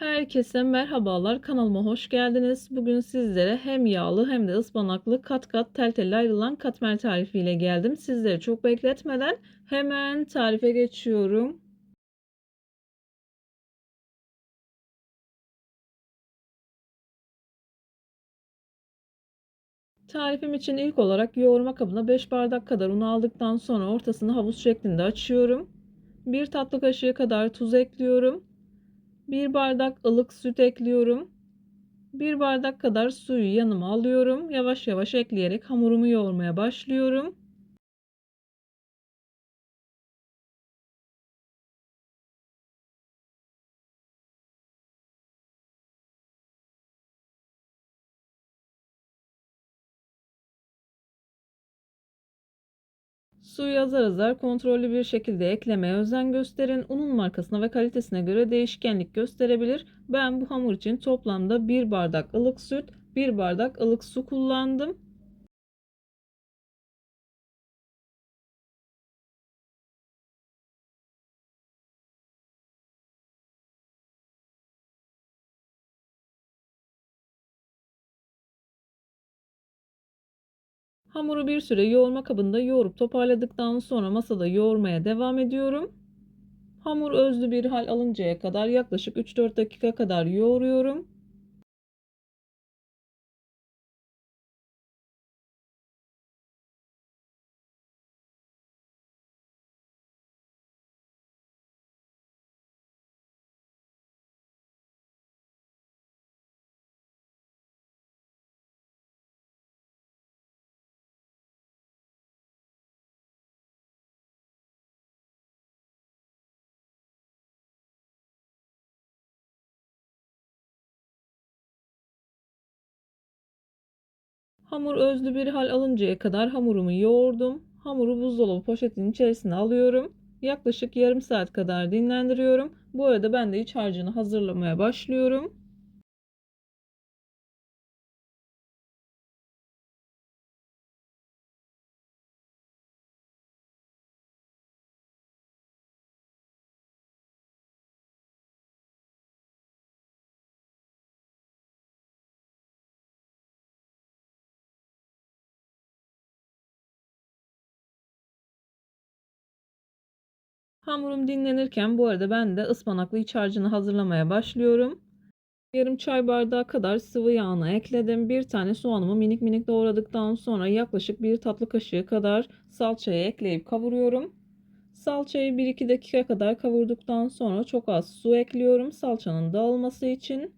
Herkese merhabalar. Kanalıma hoş geldiniz. Bugün sizlere hem yağlı hem de ıspanaklı kat kat tel tel ayrılan katmer tarifiyle geldim. Sizleri çok bekletmeden hemen tarife geçiyorum. Tarifim için ilk olarak yoğurma kabına 5 bardak kadar un aldıktan sonra ortasını havuz şeklinde açıyorum. 1 tatlı kaşığı kadar tuz ekliyorum. 1 bardak ılık süt ekliyorum. 1 bardak kadar suyu yanıma alıyorum. Yavaş yavaş ekleyerek hamurumu yoğurmaya başlıyorum. Suyu azar azar kontrollü bir şekilde eklemeye özen gösterin. Unun markasına ve kalitesine göre değişkenlik gösterebilir. Ben bu hamur için toplamda 1 bardak ılık süt, 1 bardak ılık su kullandım. Hamuru bir süre yoğurma kabında yoğurup toparladıktan sonra masada yoğurmaya devam ediyorum. Hamur özlü bir hal alıncaya kadar yaklaşık 3-4 dakika kadar yoğuruyorum. Hamur özlü bir hal alıncaya kadar hamurumu yoğurdum. Hamuru buzdolabı poşetinin içerisine alıyorum. Yaklaşık yarım saat kadar dinlendiriyorum. Bu arada ben de iç harcını hazırlamaya başlıyorum. Hamurum dinlenirken bu arada ben de ıspanaklı iç harcını hazırlamaya başlıyorum. Yarım çay bardağı kadar sıvı yağını ekledim. Bir tane soğanımı minik minik doğradıktan sonra yaklaşık bir tatlı kaşığı kadar salçayı ekleyip kavuruyorum. Salçayı 1-2 dakika kadar kavurduktan sonra çok az su ekliyorum salçanın dağılması için.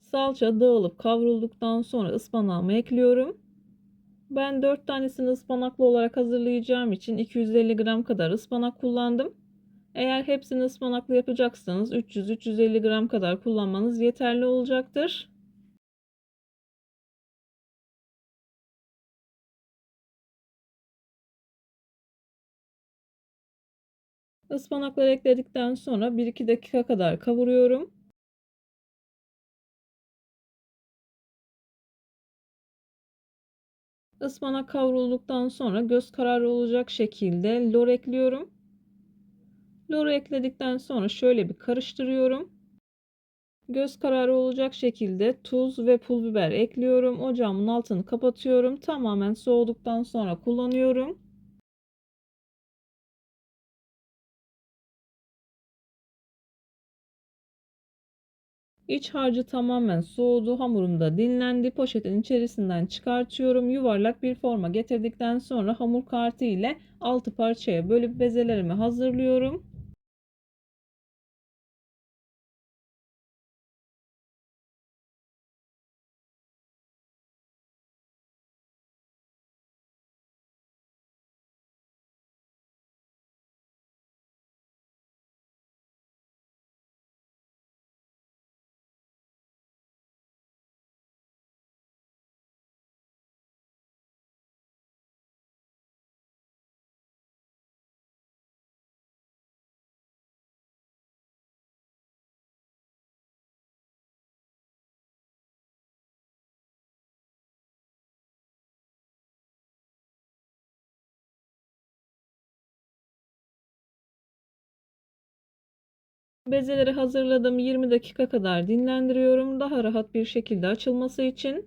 Salça dağılıp kavrulduktan sonra ıspanağımı ekliyorum. Ben 4 tanesini ıspanaklı olarak hazırlayacağım için 250 gram kadar ıspanak kullandım. Eğer hepsini ıspanaklı yapacaksanız 300-350 gram kadar kullanmanız yeterli olacaktır. Ispanakları ekledikten sonra 1-2 dakika kadar kavuruyorum. Ispanak kavrulduktan sonra göz kararı olacak şekilde lor ekliyorum. Loru ekledikten sonra şöyle bir karıştırıyorum. Göz kararı olacak şekilde tuz ve pul biber ekliyorum. Ocağımın altını kapatıyorum. Tamamen soğuduktan sonra kullanıyorum. İç harcı tamamen soğudu. Hamurum da dinlendi. Poşetin içerisinden çıkartıyorum. Yuvarlak bir forma getirdikten sonra hamur kartı ile 6 parçaya bölüp bezelerimi hazırlıyorum. Bezeleri hazırladım. 20 dakika kadar dinlendiriyorum. Daha rahat bir şekilde açılması için.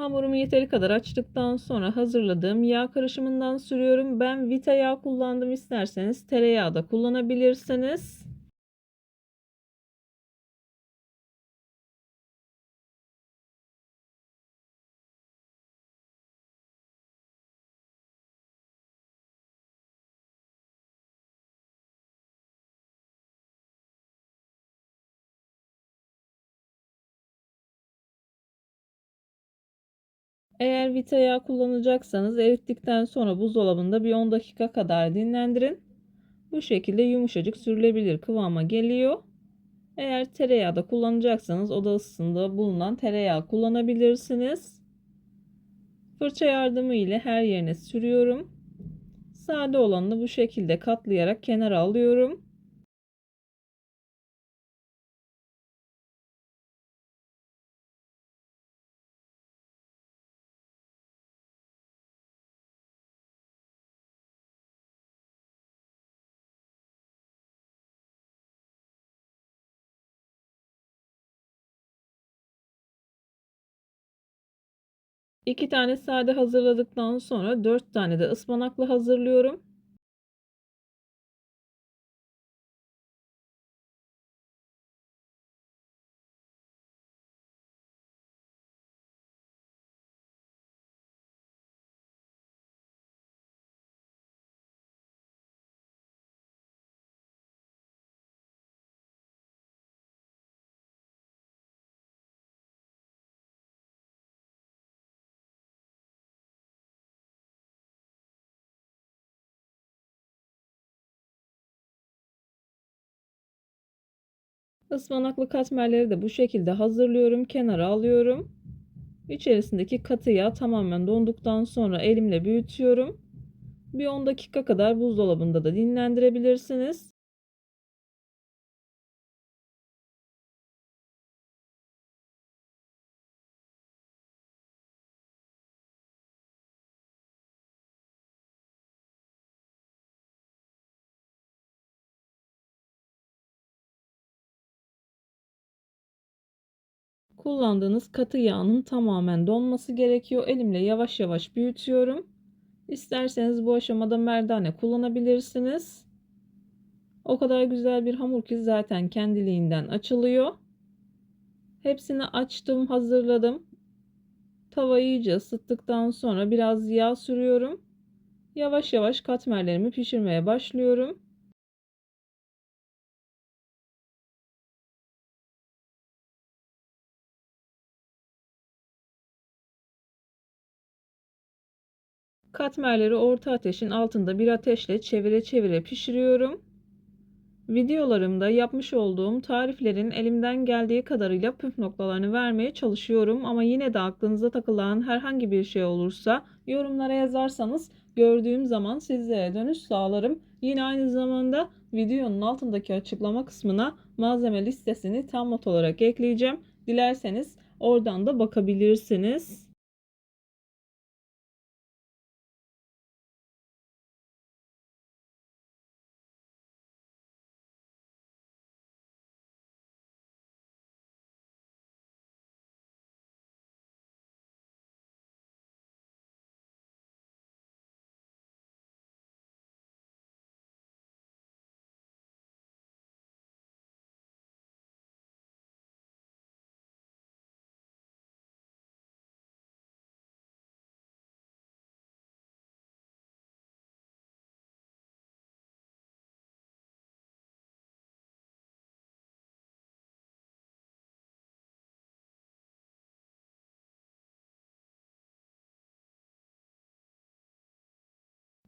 Hamurumu yeteri kadar açtıktan sonra hazırladığım yağ karışımından sürüyorum. Ben Vita yağ kullandım. İsterseniz tereyağı da kullanabilirsiniz. Eğer Vita yağ kullanacaksanız erittikten sonra buzdolabında bir 10 dakika kadar dinlendirin. Bu şekilde yumuşacık sürülebilir kıvama geliyor. Eğer tereyağı da kullanacaksanız oda ısısında bulunan tereyağı kullanabilirsiniz. Fırça yardımı ile her yerine sürüyorum. Sade olanını bu şekilde katlayarak kenara alıyorum. İki tane sade hazırladıktan sonra dört tane de ıspanaklı hazırlıyorum. Ispanaklı katmerleri de bu şekilde hazırlıyorum. Kenara alıyorum. İçerisindeki katı yağ tamamen donduktan sonra elimle büyütüyorum. Bir 10 dakika kadar buzdolabında da dinlendirebilirsiniz. Kullandığınız katı yağının tamamen donması gerekiyor. Elimle yavaş yavaş büyütüyorum. İsterseniz bu aşamada merdane kullanabilirsiniz. O kadar güzel bir hamur ki zaten kendiliğinden açılıyor. Hepsini açtım, hazırladım. Tavayı iyice ısıttıktan sonra biraz yağ sürüyorum. Yavaş yavaş katmerlerimi pişirmeye başlıyorum. Katmerleri orta ateşin altında bir ateşle çevire çevire pişiriyorum. Videolarımda yapmış olduğum tariflerin elimden geldiği kadarıyla püf noktalarını vermeye çalışıyorum ama yine de aklınıza takılan herhangi bir şey olursa yorumlara yazarsanız gördüğüm zaman sizlere dönüş sağlarım. Yine aynı zamanda videonun altındaki açıklama kısmına malzeme listesini tam not olarak ekleyeceğim. Dilerseniz oradan da bakabilirsiniz.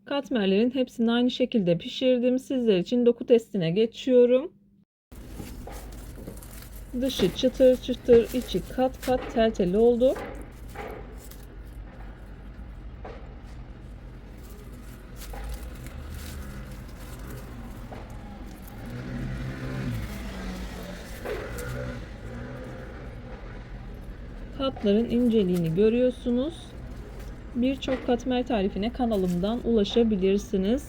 Katmerlerin hepsini aynı şekilde pişirdim. Sizler için doku testine geçiyorum. Dışı çıtır çıtır, içi kat kat tel tel oldu. Katların inceliğini görüyorsunuz. Birçok katmer tarifine kanalımdan ulaşabilirsiniz.